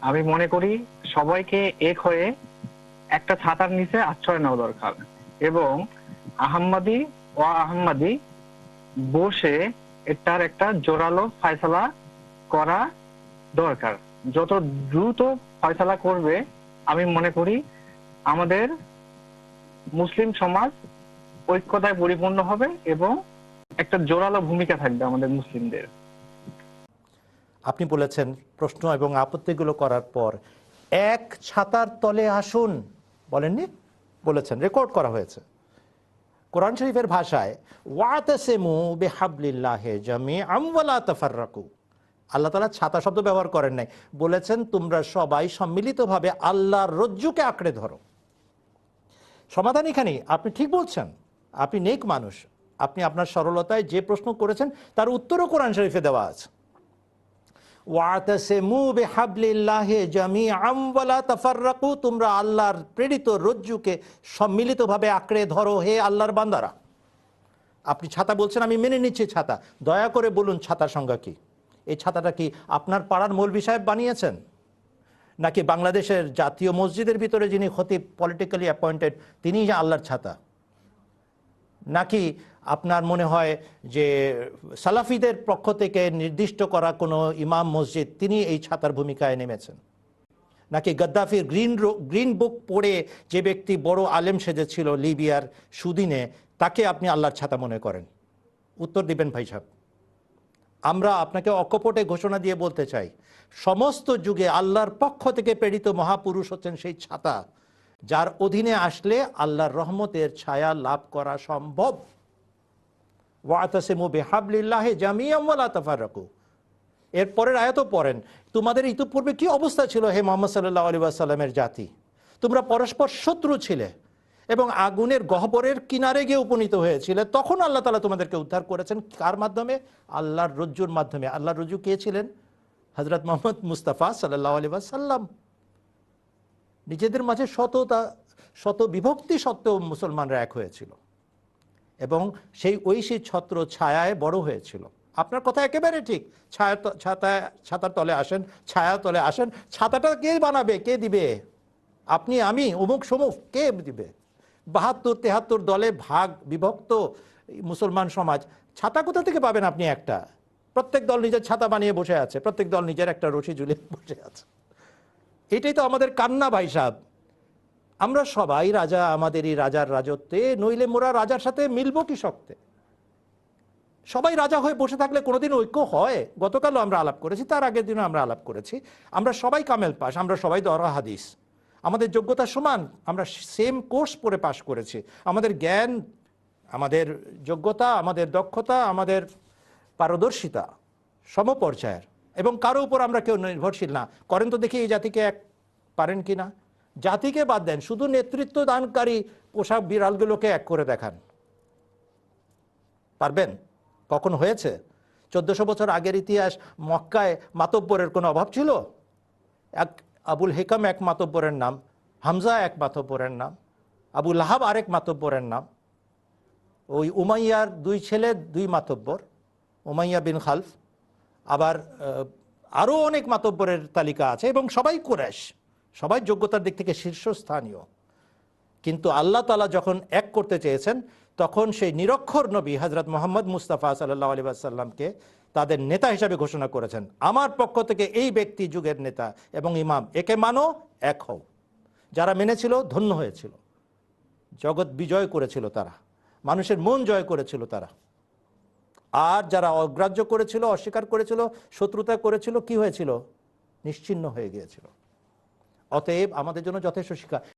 আমি মনে করি সবাইকে এক হয়ে একটা ছাতার নিচে আশ্রয় নেওয়া দরকার। এবং আহম্মদি ও আহম্মদি বসে এটার একটা জোরালো ফয়সালা করা দরকার। যত দ্রুত ফয়সালা করবে, আমি মনে করি আমাদের মুসলিম সমাজ ঐক্যতায় পরিপূর্ণ হবে এবং একটা জোরালো ভূমিকা থাকবে আমাদের মুসলিমদের। আপনি বলেছেন প্রশ্ন এবং আপত্তিগুলো করার পর এক ছাতার তলে আসুন, বলেননি? বলেছেন রেকর্ড করা হয়েছে। কোরআন শরীফের ভাষায়, ওয়াতাসেমু বেহাবলিল্লাহে জামি তাফাররাকু। আল্লাহ তালা ছাতা শব্দ ব্যবহার করেন নাই। বলেছেন, তোমরা সবাই সম্মিলিতভাবে আল্লাহর রজ্জুকে আঁকড়ে ধরো। সমাধান এখানেই। আপনি ঠিক বলছেন, আপনি নেক মানুষ। আপনি আপনার সরলতায় যে প্রশ্ন করেছেন, তার উত্তরও কোরআন শরীফে দেওয়া আছে ওয়াতাসিমু বিহাবলিল্লাহি জামিআম ওয়ালা তাফাররাকু তোমরা আল্লাহর প্রেরিত রজ্জুকে সম্মিলিতভাবে আঁকড়ে ধরো হে আল্লাহর বান্দারা। আপনি ছাতা বলছেন, আমি মেনে নিচ্ছি ছাতা। দয়া করে বলুন, ছাতার সংজ্ঞা কি? এই ছাতাটা কি আপনার পাড়ার মৌলবি সাহেব বানিয়েছেন? নাকি বাংলাদেশের জাতীয় মসজিদের ভিতরে যিনি খতিব পলিটিক্যালি অ্যাপয়েন্টেড তিনিই আল্লাহর ছাতা? নাকি আপনার মনে হয় যে সালাফিদের পক্ষ থেকে নির্দিষ্ট করা কোনো ইমাম মসজিদ, তিনি এই ছাতার ভূমিকায় নেমেছেন? নাকি গদ্দাফির গ্রিন গ্রিন বুক পড়ে যে ব্যক্তি বড় আলেম সেজেছিল লিবিয়ার সুদিনে, তাকে আপনি আল্লাহর ছাতা মনে করেন? উত্তর দিবেন ভাই সাহেব। আমরা আপনাকে অকপটে ঘোষণা দিয়ে বলতে চাই, সমস্ত যুগে আল্লাহর পক্ষ থেকে প্রেরিত মহাপুরুষ হচ্ছেন সেই ছাতা, যার অধীনে আসলে আল্লাহর রহমতের ছায়া লাভ করা সম্ভব। ওয়াতাসিমু বিহাবলিল্লাহি জামিয়াম ওয়ালা তাফাররাকু। এর পরের আয়াতও পড়েন, তোমাদের ইতিপূর্বে কি অবস্থা ছিল হে মোহাম্মদ সাল্লাহ আলী সাল্লামের জাতি? তোমরা পরস্পর শত্রু ছিলে এবং আগুনের গহ্বরের কিনারে গিয়ে উপনীত হয়েছিলে। তখন আল্লাহ তালা তোমাদেরকে উদ্ধার করেছেন কার মাধ্যমে? আল্লাহর রজ্জুর মাধ্যমে। আল্লাহর রজ্জু কে ছিলেন? হজরত মোহাম্মদ মুস্তাফা সাল্লাহ আলী সাল্লাম নিজেদের মাঝে শততা, শত বিভক্তি সত্ত্বেও মুসলমানরা এক হয়েছিল। এবং সেই ঐশী ছত্র ছায়ায় বড় হয়েছিল। আপনার কথা একেবারে ঠিক। ছায়া ছাতায় ছাতার তলে আসেন, ছায়া তলে আসেন। ছাতাটা কে বানাবে? কে দিবে? আপনি, আমি অমুক সমুক, কে দিবে? বাহাত্তর, তেহাত্তর দলে ভাগ, বিভক্ত মুসলমান সমাজ। ছাতা কোথা থেকে পাবেন আপনি একটা? প্রত্যেক দল নিজের ছাতা বানিয়ে বসে আছে। প্রত্যেক দল নিজের একটা রশি ঝুলিয়ে বসে আছে। এটাই তো আমাদের কান্না ভাই সাহেব। আমরা সবাই রাজা আমাদের এই রাজার রাজত্বে, নইলে মোরা রাজার সাথে মিলব কি শক্তে? সবাই রাজা হয়ে বসে থাকলে কোনোদিন ঐক্য হয়? গতকালও আমরা আলাপ করেছি, তার আগের দিনও আমরা আলাপ করেছি। আমরা সবাই কামেল পাস আমরা সবাই দরা হাদিস। আমাদের যোগ্যতা সমান, আমরা সেম কোর্স পড়ে পাশ করেছি। আমাদের জ্ঞান, আমাদের যোগ্যতা, আমাদের দক্ষতা, আমাদের পারদর্শিতা সমপর্যায়ের। এবং কারও উপর আমরা কেউ নির্ভরশীল না। করেন তো দেখি এই জাতিকে এক পারেন কি না জাতিকে বাদ দেন, শুধু নেতৃত্ব দানকারী পোশাক বিড়ালগুলোকে এক করে দেখান। পারবেন? কখন হয়েছে? চোদ্দশো বছর আগের ইতিহাস মক্কায় মাতব্বরের কোনো অভাব ছিল? এক আবুল হেকাম এক মাতব্বরের নাম, হামজা এক মাতব্বরের নাম আবুল আহাব আরেক মাতব্বরের নাম। ওই উমাইয়ার দুই ছেলে, দুই মাতব্বর, উমাইয়া বিন খালফ। আবার আরও অনেক মাতব্বরের তালিকা আছে এবং সবাই কুরেশ সবাই যোগ্যতার দিক থেকে শীর্ষস্থানীয়। কিন্তু আল্লাহ তালা যখন এক করতে চেয়েছেন, তখন সেই নিরক্ষর নবী হজরত মোহাম্মদ মুস্তাফা সাল্লাহ আলী আসাল্লামকে তাদের নেতা হিসাবে ঘোষণা করেছেন। আমার পক্ষ থেকে এই ব্যক্তি যুগের নেতা এবং ইমাম, একে মানো, এক হও। যারা মেনেছিল, ধন্য হয়েছিল। জগৎ বিজয় করেছিল তারা। মানুষের মন জয় করেছিল তারা। আর যারা অগ্রাহ্য করেছিল, অস্বীকার করেছিল, শত্রুতা করেছিল, কি হয়েছিল? নিশ্চিন্ন হয়ে গিয়েছিল। অতএব আমাদের জন্য যথেষ্ট শিক্ষা।